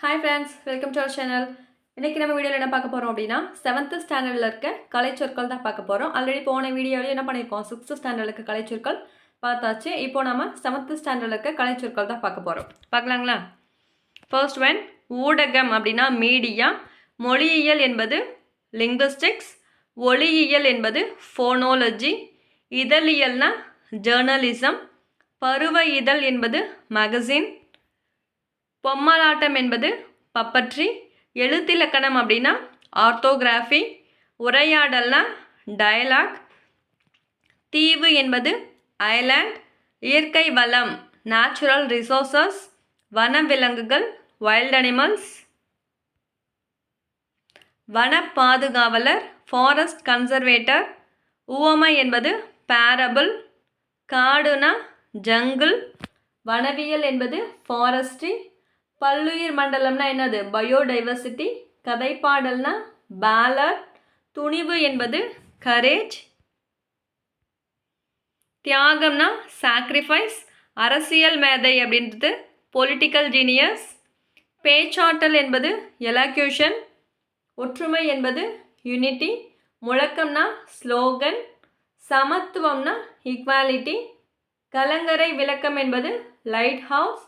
Hi friends welcome to our channel இன்றைக்கி நம்ம வீடியோவில் என்ன பார்க்க போகிறோம் அப்படின்னா செவன்த்து ஸ்டாண்டர்டில் இருக்க கலைச்சொற்கள் தான் பார்க்க போகிறோம் ஆல்ரெடி போன வீடியோவில் என்ன பண்ணியிருக்கோம் சிக்ஸ்த்து ஸ்டாண்டர்டில் இருக்க கலைச்சொற்கள் பார்த்தாச்சு. இப்போ நம்ம செவன்த்து ஸ்டாண்டர்டில் இருக்க கலைச்சொற்கள் தான் பார்க்க போகிறோம் பார்க்கலாங்களா? ஃபர்ஸ்ட் ஒன் ஊடகம் அப்படின்னா மீடியா மொழியியல் என்பது லிங்குஸ்டிக்ஸ் ஒளியியல் என்பது ஃபோனோலஜி இதழியல்னா ஜேர்னலிசம் பருவ இதழ் என்பது மகசின் பொம்மலாட்டம் என்பது பப்பட்ரி எழுத்திலக்கணம் அப்படின்னா ஆர்த்தோகிராஃபி உரையாடல்னா டயலாக் தீவு என்பது ஐலாண்ட் இயற்கை வளம் நேச்சுரல் ரிசோர்சஸ் வனவிலங்குகள் வைல்ட் அனிமல்ஸ் வன பாதுகாவலர் ஃபாரஸ்ட் கன்சர்வேட்டர் உவமை என்பது பேரபிள் காடுனா ஜங்கிள் வனவியல் என்பது ஃபாரஸ்ட்ரி பல்லுயிர் மண்டலம்னா என்னது? பயோடைவர்சிட்டி கதைப்பாடல்னா பேலர் துணிவு என்பது கரேஜ் தியாகம்னா சாக்ரிஃபைஸ் அரசியல் மேதை அப்படின்றது பொலிட்டிக்கல் ஜீனியஸ் பேச்சாற்றல் என்பது எலாக்யூஷன் ஒற்றுமை என்பது யூனிட்டி முழக்கம்னா ஸ்லோகன் சமத்துவம்னா ஈக்வாலிட்டி கலங்கரை விளக்கம் என்பது லைட் ஹவுஸ்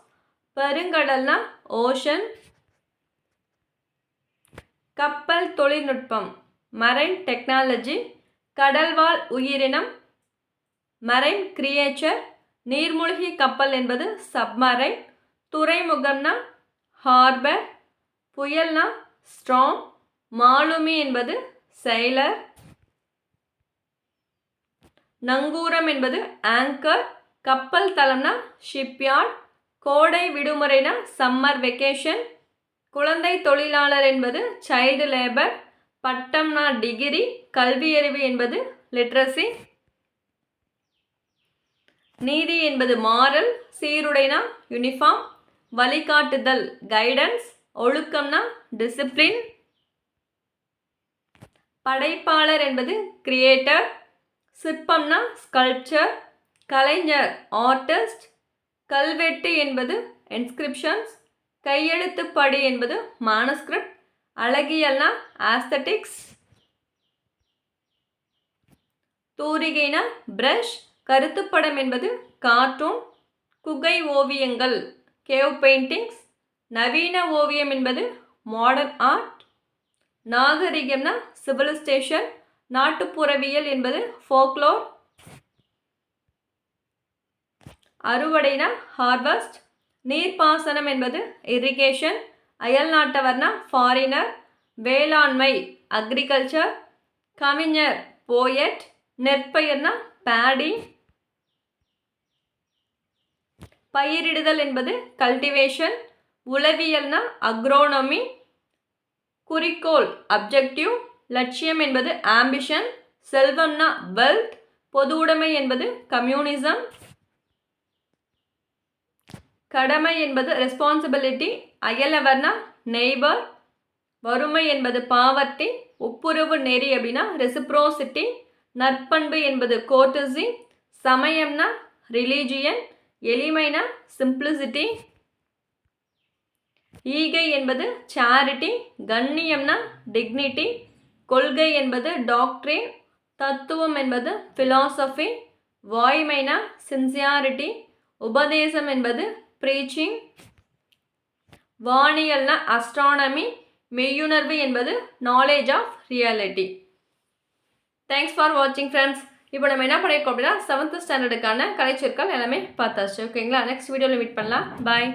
பெருங்கடல்னா ஓஷன். கப்பல் தொழில்நுட்பம் மரைன் டெக்னாலஜி கடல்வாழ் உயிரினம் மரைன் கிரியேச்சர் நீர்மூழ்கி கப்பல் என்பது சப்மரைன் துறைமுகம்னா ஹார்பர் புயல்னா ஸ்ட்ராங் மாலுமி என்பது செயலர் நங்கூரம் என்பது ஆங்கர் கப்பல் தளம்னா ஷிப்யார்ட் கோடை விடுமுறைனா சம்மர் வெக்கேஷன் குழந்தை தொழிலாளர் என்பது சைல்டு லேபர் பட்டம்னா டிகிரி கல்வியறிவு என்பது லிட்ரஸி நீதி என்பது மாரல் சீருடைனா யூனிஃபார்ம் வழிகாட்டுதல் கைடன்ஸ் ஒழுக்கம்னா டிசிப்ளின் படைப்பாளர் என்பது கிரியேட்டர் சிற்பம்னா ஸ்கல்ப்சர் கலைஞர் ஆர்டிஸ்ட் கல்வெட்டு என்பது என்ஸ்கிரிப்ஷன்ஸ் கையெழுத்துப்படி என்பது மானஸ்கிரிப்ட் அழகியல்னா ஆஸ்தட்டிக்ஸ் தூரிகைனா பிரஷ் கருத்துப்படம் என்பது கார்ட்டூன் குகை ஓவியங்கள் கேவ் பெயிண்டிங்ஸ் நவீன ஓவியம் என்பது மாடர்ன் ஆர்ட் நாகரிகம்னா சிவிலைசேஷன் நாட்டுப்புறவியல் என்பது ஃபோக்லோர் அறுவடைனா ஹார்வஸ்ட் நீர்ப்பாசனம் என்பது இரிகேஷன் அயல் நாட்டவர்னா ஃபாரினர் வேளாண்மை அக்ரிகல்ச்சர் கவிஞர் போயட் நெற்பயிர்னா பேடி பயிரிடுதல் என்பது கல்டிவேஷன் உளவியல்னா அக்ரோனமி குறிக்கோள் அப்ஜெக்டிவ் லட்சியம் என்பது ஆம்பிஷன் செல்வம்னா வெல்த் பொது உடைமை என்பது கம்யூனிசம் கடமை என்பது ரெஸ்பான்சிபிலிட்டி அயலவர்னா நெய்பர் வறுமை என்பது பாவர்ட்டி ஒப்புரவு நெறி அப்படின்னா ரெசிப்ரோசிட்டி நற்பண்பு என்பது கோர்டசி சமயம்னா ரிலீஜியன் எளிமைனா சிம்பிளிசிட்டி ஈகை என்பது சேரிட்டி கண்ணியம்னா டிக்னிட்டி கொள்கை என்பது டாக்ட்ரின் தத்துவம் என்பது ஃபிலாசபி வாய்மைனா சின்சியாரிட்டி உபதேசம் என்பது ப்ரீச்சிங் வானியல்னா அஸ்ட்ரானமி மெய்யுணர்வு என்பது knowledge of reality thanks for வாட்சிங் ஃப்ரெண்ட்ஸ் இப்போ நம்ம என்ன பண்ணியிருக்கோம் அப்படின்னா செவன்த் ஸ்டாண்டர்டுக்கான கலைச்சொற்கள் எல்லாமே பார்த்தாச்சு. ஓகேங்களா நெக்ஸ்ட் வீடியோவில் மீட் பண்ணலாம். பாய்